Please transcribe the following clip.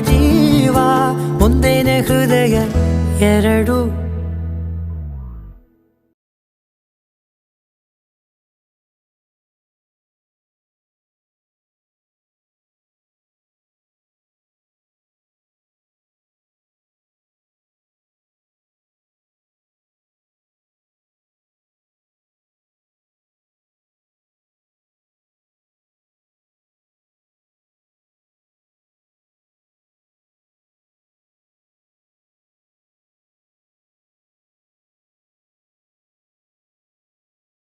ಜೀವ ಒಂದೇನೆ ಹೃದಯ ಎರಡು.